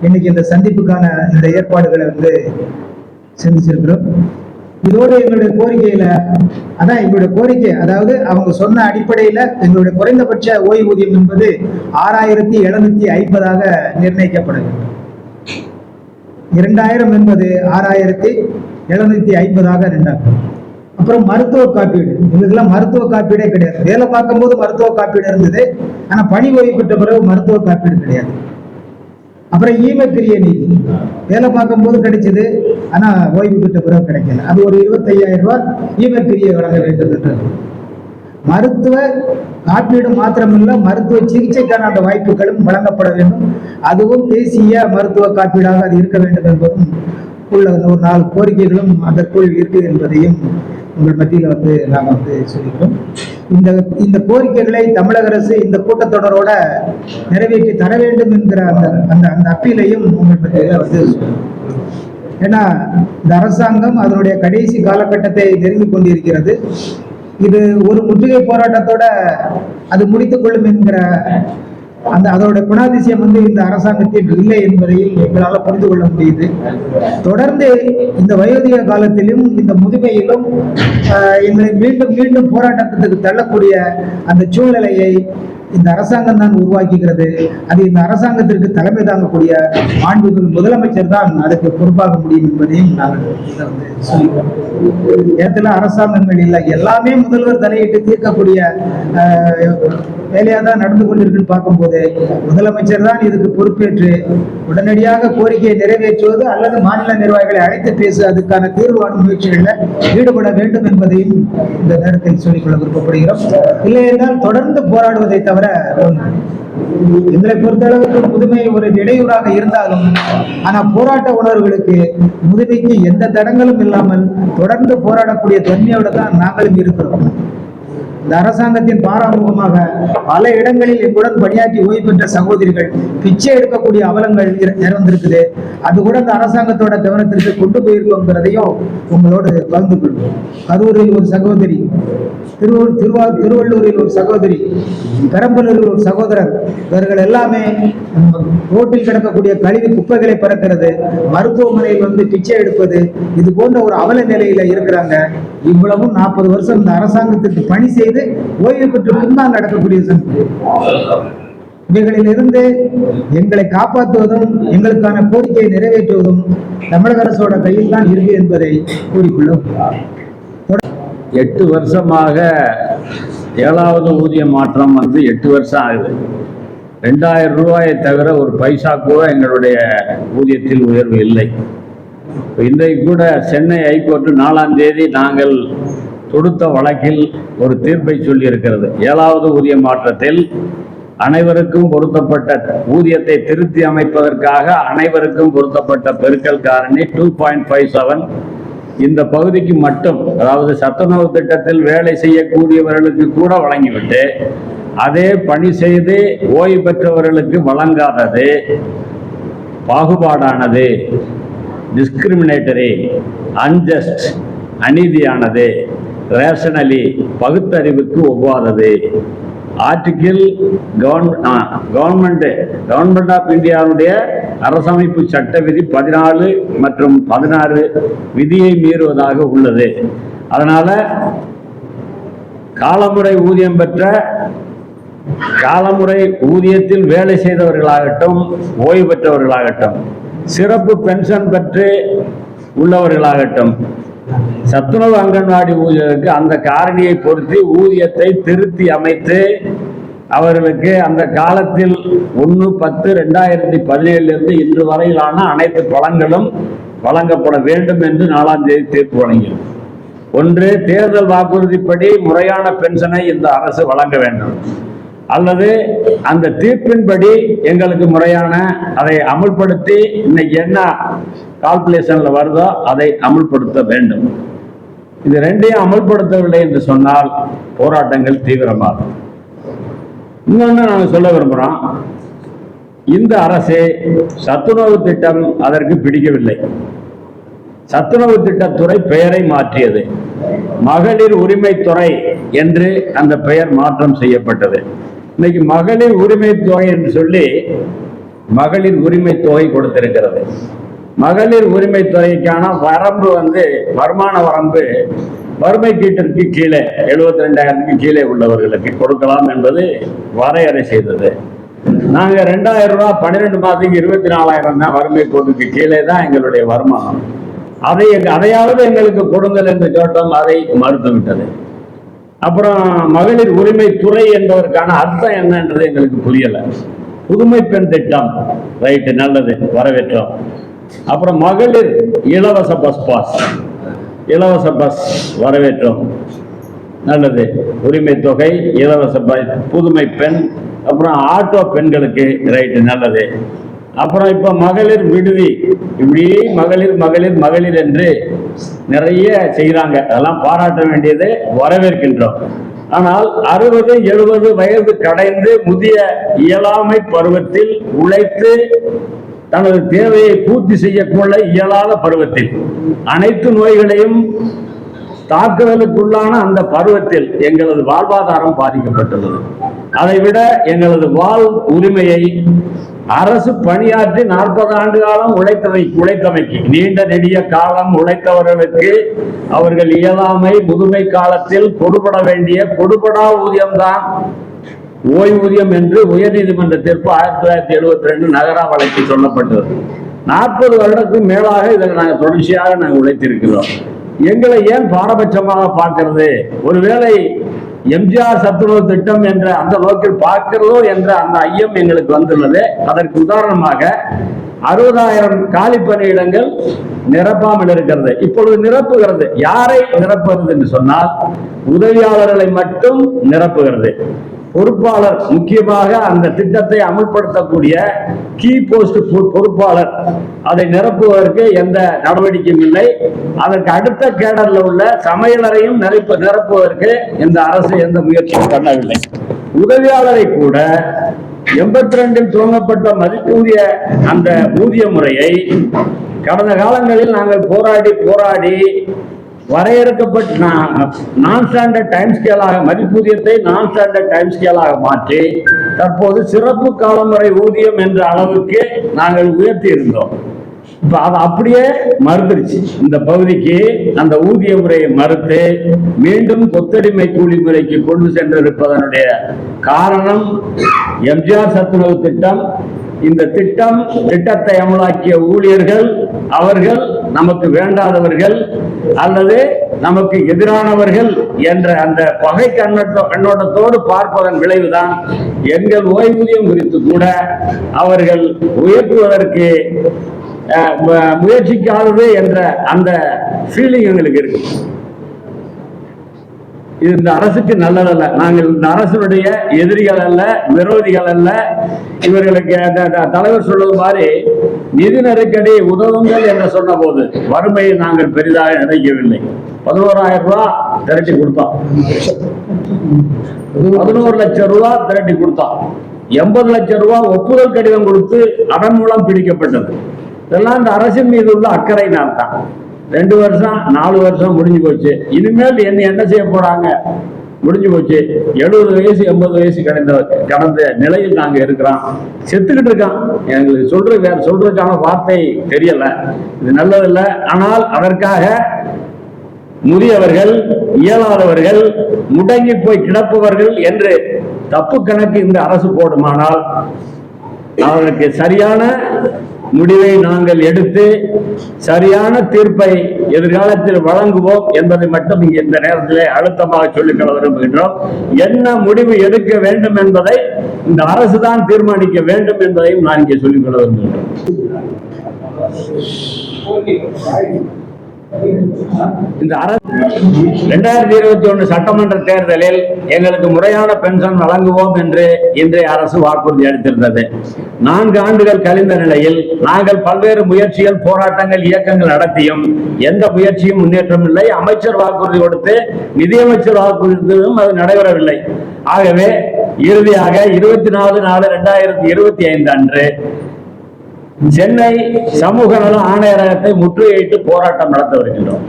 இன்னைக்கு இந்த சந்திப்புக்கான இந்த ஏற்பாடுகளை வந்து சிந்திச்சிருக்கிறோம் இதோடு எங்களுடைய கோரிக்கையில அதான் எங்களுடைய கோரிக்கை. அதாவது அவங்க சொன்ன அடிப்படையில எங்களுடைய குறைந்தபட்ச ஓய்வூதியம் என்பது ஆறாயிரத்தி எழுநூத்தி ஐம்பதாக நிர்ணயிக்கப்படுது இரண்டாயிரம் என்பது ஆறாயிரத்தி எழுநூத்தி ஐம்பதாக ரெண்டாகும் அப்புறம் மருத்துவ காப்பீடு. எங்களுக்கெல்லாம் மருத்துவ காப்பீடே கிடையாது. வேலை பார்க்கும்போது மருத்துவ காப்பீடு இருந்தது. ஆனா பணி ஓய்வு பெற்ற பிறகு மருத்துவ காப்பீடு கிடையாது. அப்புறம் ஈமக்கிரிய நீதி வேலை பார்க்கும்போது கிடைச்சது. ஆனா ஓய்வு பெற்ற பிறகு கிடைக்கல. அது ஒரு இருபத்தையாயிரம் ரூபாய் ஈமக்கிரியை வழங்க வேண்டும் என்று. மருத்துவ காப்பீடு மாத்திரமில்லை மருத்துவ சிகிச்சைக்கான அந்த வாய்ப்புகளும் வழங்கப்பட வேண்டும். அதுவும் தேசிய மருத்துவ காப்பீடாக அது இருக்க வேண்டும் என்பதும் உள்ள அந்த ஒரு நாலு கோரிக்கைகளும் அதற்குள் இருக்கு என்பதையும் உங்கள் மத்தியில் வந்து நாங்கள் வந்து சொல்லிக்கிறோம். இந்த இந்த கோரிக்கைகளை தமிழக அரசு இந்த கூட்டத்தொடரோட நிறைவேற்றி தர வேண்டும் என்கிற அந்த அந்த அந்த அப்பீலையும் உங்கள் மத்தியில் வந்து ஏன்னா இந்த அரசாங்கம் அதனுடைய கடைசி காலகட்டத்தை நெருங்கிக் கொண்டிருக்கிறது. இது ஒரு முற்றுகை போராட்டத்தோட அது முடித்துக் கொள்ளும் என்கிற அந்த அதோட குணாதிசயம் வந்து இந்த அரசாங்கத்தில் இல்லை என்பதையும் எங்களால் புரிந்து கொள்ள முடியுது. தொடர்ந்து இந்த வயோதிக காலத்திலும் இந்த முதுமையிலும் ஆஹ், எங்களை மீண்டும் மீண்டும் போராட்டத்துக்கு தள்ளக்கூடிய அந்த சூழ்நிலையை இந்த அரசாங்கம் தான் உருவாக்குகிறது. அது இந்த அரசாங்கத்திற்கு தலைமை தாங்கக்கூடிய மாண்புமிகு முதலமைச்சர் தான் அதுக்கு பொறுப்பாக முடியும் என்பதையும் நாங்கள் இதை வந்து சொல்லிக்கிறோம். இடத்துல அரசாங்கங்கள் இல்லை. எல்லாமே முதல்வர் தலையிட்டு தீர்க்கக்கூடிய வேலையாக தான் நடந்து கொண்டிருக்குன்னு பார்க்கும்போது முதலமைச்சர் தான் இதுக்கு பொறுப்பேற்று உடனடியாக கோரிக்கையை நிறைவேற்றுவது அல்லது மாநில நிர்வாகிகளை அழைத்து பேசு அதுக்கான தீர்வான முயற்சிகளில் ஈடுபட வேண்டும் என்பதையும் இந்த நேரத்தில் சொல்லிக்கொள்ள விருப்பப்படுகிறோம். இல்லை என்றால் தொடர்ந்து போராடுவதை தவிர எங்களை பொறுத்தளவுக்கு முதுமை ஒரு இடையூறாக இருந்தாலும் ஆனா போராட்ட உணர்வுகளுக்கு முதுமைக்கு எந்த தடங்களும் இல்லாமல் தொடர்ந்து போராடக்கூடிய தன்மையோட தான் நாங்களும் இருக்கிறோம். இந்த அரசாங்கத்தின் பாராமுகமாக பல இடங்களில் எங்களுடன் பணியாற்றி ஓய்வு பெற்ற சகோதரிகள் பிச்சை எடுக்கக்கூடிய அவலங்கள் நிறந்திருக்குது அது கூட இந்த அரசாங்கத்தோட கவனத்திற்கு கொண்டு போயிருக்கோங்கிறதையும் உங்களோடு பகிர்ந்து கொள்வோம். கரூரில் ஒரு சகோதரி திருவூர் திருவா திருவள்ளூரில் ஒரு சகோதரி பெரம்பலூரில் ஒரு சகோதரர் இவர்கள் எல்லாமே ரோட்டில் கிடக்கக்கூடிய கழிவு குப்பைகளை பறக்கிறது மருத்துவமனையில் வந்து பிச்சை எடுப்பது இது போன்ற ஒரு அவல நிலையில இருக்கிறாங்க. இவ்வளவும் நாற்பது வருஷம் இந்த அரசாங்கத்திற்கு பணி செய்து செய்து ஓய்வு பெற்று பின்னால் நடக்கக்கூடிய சமூகம். இவைகளிலிருந்து எங்களை காப்பாற்றுவதும் எங்களுக்கான கோரிக்கையை நிறைவேற்றுவதும் தமிழக அரசோட கையில் தான் இருக்கு என்பதை கூறிக்கொள்ளும். எட்டு வருஷமாக ஏழாவது ஊதிய மாற்றம் வந்து எட்டு வருஷம் ஆகுது. ரெண்டாயிரம் ரூபாயை தவிர ஒரு பைசா கூட எங்களுடைய ஊதியத்தில் உயர்வு இல்லை. இன்றைக்கு கூட சென்னை ஹைகோர்ட்டு நாலாம் தேதி நாங்கள் தொடுத்த வழக்கில் ஒரு தீர்ப்பை சொல்லியிருக்கிறது. ஏழாவது ஊதிய மாற்றத்தில் அனைவருக்கும் பொருத்தப்பட்ட ஊதியத்தை திருத்தி அமைப்பதற்காக அனைவருக்கும் பொருத்தப்பட்ட பெருக்கல் காரணி டூ பாயிண்ட் ஃபைவ் செவன் இந்த பகுதிக்கு மட்டும் அதாவது சத்துணவு திட்டத்தில் வேலை செய்யக்கூடியவர்களுக்கு கூட வழங்கிவிட்டு அதே பணி செய்து ஓய்வு பெற்றவர்களுக்கு வழங்காதது பாகுபாடானது டிஸ்கிரிமினேட்டரி அன்ஜஸ்ட் அநீதியானது. ரேஷனலி பகுத்தறிவுக்கு ஒவ்வாதது. ஆர்டிகிள் கவர்மெண்ட் கவர்மெண்ட் ஆஃப் இந்தியாவுடைய அரசமைப்பு சட்ட விதி பதினாலு மற்றும் பதினாறு விதியை மீறுவதாக உள்ளது. அதனால காலமுறை ஊதியம் பெற்ற காலமுறை ஊதியத்தில் வேலை செய்தவர்களாகட்டும் ஓய்வு பெற்றவர்களாகட்டும் சிறப்பு பென்ஷன் பெற்று உள்ளவர்களாகட்டும் சத்துணவு அங்கன்வாடி ஊழியருக்கு அந்த காரணியை பொருத்தி ஊதியத்தை திருத்தி அமைத்து அவர்களுக்கு அந்த காலத்தில் ஒன்று பத்து ரெண்டாயிரத்தி பதினேழுலேருந்து இன்று வரையிலான அனைத்து பலன்களும் வழங்கப்பட வேண்டும் என்று நாலாம் தேதி தீர்ப்பு வழங்கியது. ஒன்று தேர்தல் வாக்குறுதிப்படி முறையான பென்ஷனை இந்த அரசு வழங்க வேண்டும். அல்லது அந்த தீர்ப்பின்படி எங்களுக்கு முறையான அதை அமல்படுத்தி இன்னைக்கு என்ன கால்குலேஷன்ல வருதோ அதை அமல்படுத்த வேண்டும். இது ரெண்டையும் அமல்படுத்தவில்லை என்று சொன்னால் போராட்டங்கள் தீவிரமாகும். இன்னொன்று நாங்கள் சொல்ல விரும்புகிறோம் இந்த அரசு சத்துணவு திட்டம் அதற்கு பிடிக்கவில்லை. சத்துணவு திட்டத்துறை பெயரை மாற்றியது. மகளிர் உரிமைத்துறை என்று அந்த பெயர் மாற்றம் செய்யப்பட்டது. இன்னைக்கு மகளிர் உரிமை தொகை என்று சொல்லி மகளிர் உரிமை தொகை கொடுத்திருக்கிறது. மகளிர் உரிமை தொகைக்கான வரம்பு வந்து வருமான வரம்பு வறுமை கீட்டிற்கு கீழே எழுபத்தி ரெண்டாயிரத்துக்கு கீழே உள்ளவர்களுக்கு கொடுக்கலாம் என்பது வரையறை செய்தது. நாங்க ரெண்டாயிரம் ரூபாய் பன்னிரெண்டு மாதத்துக்கு இருபத்தி நாலாயிரம் தான் வறுமை கோட்டுக்கு கீழே தான் எங்களுடைய வருமானம். அதை அதையாவது எங்களுக்கு கொடுங்கள் என்று கேட்டோம் அதை மறுத்துவிட்டது. அப்புறம் மகளிர் உரிமை துறை என்பதற்கான அர்த்தம் என்னன்றது எங்களுக்கு புரியல. புதுமை பெண் திட்டம். ரைட்டு நல்லது. வரவேற்றோம். அப்புறம் மகளிர் இலவச பஸ் பாஸ் இலவச பஸ் வரவேற்றோம். நல்லது. உரிமை தொகை இலவச பஸ் புதுமை பெண் அப்புறம் ஆட்டோ பெண்களுக்கு ரைட்டு நல்லது. அப்புறம் இப்ப மகளிர் விடுதி. இப்படி மகளிர் மகளிர் மகளிர் என்று நிறைய செய்கிறாங்க அதெல்லாம் பாராட்ட வேண்டியது வரவேற்கின்றோம். ஆனால் அறுபது எழுபது வயது கடைந்து முதிய இயலாமை பருவத்தில் உழைத்து தனது தேவையை பூர்த்தி செய்யக்கொள்ள இயலாத பருவத்தில் அனைத்து நோய்களையும் தாக்குதலுக்குள்ளான அந்த பருவத்தில் எங்களது வாழ்வாதாரம் பாதிக்கப்பட்டுள்ளது. அதை விட எங்களது வாழ் உரிமையை அரசு பணியாற்றி நாற்பது ஆண்டு காலம் உழைத்தவை. உழைத்தமைக்கு. நீண்ட நெடிய காலம் உழைத்தவர்களுக்கு அவர்கள் இயலாமை முதுமை காலத்தில் கொடுபட வேண்டிய கொடுபடா ஊதியம்தான். ஓய்வூதியம் என்று உயர்நீதிமன்ற தீர்ப்பு ஆயிரத்தி தொள்ளாயிரத்தி எழுபத்தி ரெண்டு நகரா வழக்கில் சொல்லப்பட்டது. நாற்பது வருடத்துக்கு மேலாக இதில் நாங்கள் தொடர்ச்சியாக நாங்கள் உழைத்திருக்கிறோம். எங்களை ஏன் பாரபட்சமாக பார்க்கிறது? ஒருவேளை எம்ஜிஆர் சத்துணவு திட்டம் என்ற அந்த நோக்கில் பார்க்கிறதோ என்ற அந்த ஐயம் எங்களுக்கு வந்துள்ளது. அதற்கு உதாரணமாக அறுபதாயிரம் காலி பணியிடங்கள் நிரப்பாமல் இருக்கிறது. இப்பொழுது நிரப்புகிறது. யாரை நிரப்புகிறது என்று சொன்னால் உதவியாளர்களை மட்டும் நிரப்புகிறது. பொறுப்பாளர் முக்கியமாக அந்த திட்டத்தை அமல்படுத்தக்கூடிய கீ போஸ்ட் பொறுப்பாளர். அதை நிரப்புவதற்கு எந்த நடவடிக்கையும் இல்லை. அதற்கு அடுத்த கேடரில் உள்ள சமையலறையும் நிரப்ப நிரப்புவதற்கு இந்த அரசு எந்த முயற்சியும் பண்ணவில்லை. உதவியாளரை கூட எண்பத்தி ரெண்டில் துவங்கப்பட்ட மதிப்பூதிய அந்த ஊதிய முறையை கடந்த காலங்களில் நாங்கள் போராடி போராடி வரையறுக்கப்பட்ட நான் ஸ்டாண்டர்ட் டைம் ஸ்கேலாக மதிப்பூதியத்தை நான் ஸ்டாண்டர்ட் டைம் ஸ்கேலாக மாற்றி தற்போது சிறப்பு காலமுறை ஊதியம் என்ற அளவுக்கு நாங்கள் உயர்த்தி இருந்தோம். இப்போ அதை அப்படியே மறுத்துருச்சு. இந்த பகுதிக்கு அந்த ஊதிய முறையை மறுத்து மீண்டும் கொத்தடிமை கூலி முறைக்கு கொண்டு சென்றிருப்பதனுடைய காரணம் எம்ஜிஆர் சத்துணவு திட்டம். இந்த திட்டம் திட்டத்தை அமலாக்கிய ஊழியர்கள் அவர்கள் நமக்கு வேண்டாதவர்கள் அல்லது நமக்கு எதிரானவர்கள் என்ற அந்த பகை கண்ணோட்ட கண்ணோட்டத்தோடு பார்ப்பதன் விளைவுதான் எங்கள் ஓய்வூதியம் குறித்து கூட அவர்கள் உயர்த்துவதற்கு அஹ், முயற்சிக்காதது என்ற அந்த ஃபீலிங் எங்களுக்கு இருக்கு இது இந்த அரசுக்கு நல்லதல்ல. நாங்கள் இந்த அரசுடைய எதிரிகள் அல்ல விரோதிகள் அல்ல. இவர்களுக்கு தலைவர் சொல்வது மாதிரி நிதி நெருக்கடி உதவுங்கள் என்று சொன்ன போது வறுமையை நாங்கள் பெரிதாக நினைக்கவில்லை. பதினோராயிரம் ரூபாய் திரட்டி கொடுத்தோம் பதினோரு லட்சம் ரூபாய் திரட்டி கொடுத்தோம் எண்பது லட்சம் ரூபாய் ஒப்புதல் கடிதம் கொடுத்து அதன் மூலம் பிடிக்கப்பட்டது. இதெல்லாம் இந்த அரசின் மீது உள்ள அக்கறை நான் தான். ரெண்டு வருஷம் நாலு வருஷம் முடிஞ்சு போச்சு. இனிமேல் என்ன என்ன செய்ய போறாங்க? முடிஞ்சு போச்சு. எழுபது வயசு எண்பது வயசு கடந்த கடந்த நிலையில் நாங்க இருக்கிறோம் செத்துக்கிட்டு இருக்கான். எங்களுக்கு சொல்றது வேற சொல்றதுக்கான வார்த்தை தெரியல. இது நல்லதில்ல. ஆனால் அதற்காக முதியவர்கள் இயலாதவர்கள் முடங்கி போய் கிடப்பவர்கள் என்று தப்பு கணக்கு இந்த அரசு போடுமானால் அவர்களுக்கு சரியான முடிவை நாங்கள் எடுத்து சரியான தீர்ப்பை எதிர்காலத்தில் வழங்குவோம் என்பதை மட்டும் இங்கே இந்த நேரத்திலே அழுத்தமாக சொல்லிக்கொள்ள விரும்புகின்றோம். என்ன முடிவு எடுக்க வேண்டும் என்பதை இந்த அரசு தான் தீர்மானிக்க வேண்டும் என்பதையும் நான் இங்கே சொல்லிக்கொள்ள விரும்புகின்றோம் இந்த அரசு இரண்டாயிரத்தி இருபத்தி ஒன்று சட்டமன்ற தேர்தலில் எங்களுக்கு முறையான பென்ஷன் வழங்குவோம் என்று இன்றைய அரசு வாக்குறுதி அளித்திருந்தது. நான்கு ஆண்டுகள் கழிந்த நிலையில் நாங்கள் பல்வேறு முயற்சிகள் போராட்டங்கள் இயக்கங்கள் நடத்தியும் எந்த முயற்சியும் முன்னேற்றம் இல்லை. அமைச்சர் வாக்குறுதி கொடுத்து நிதியமைச்சர் வாக்குறுதியும் அது நடைபெறவில்லை. ஆகவே இறுதியாக இருபத்தி நாலு நாலு ரெண்டாயிரத்தி இருபத்தி ஐந்து அன்று சென்னை சமூக நல ஆணையரகத்தை முற்றுகையிட்டு போராட்டம் நடத்த வருகின்றோம்.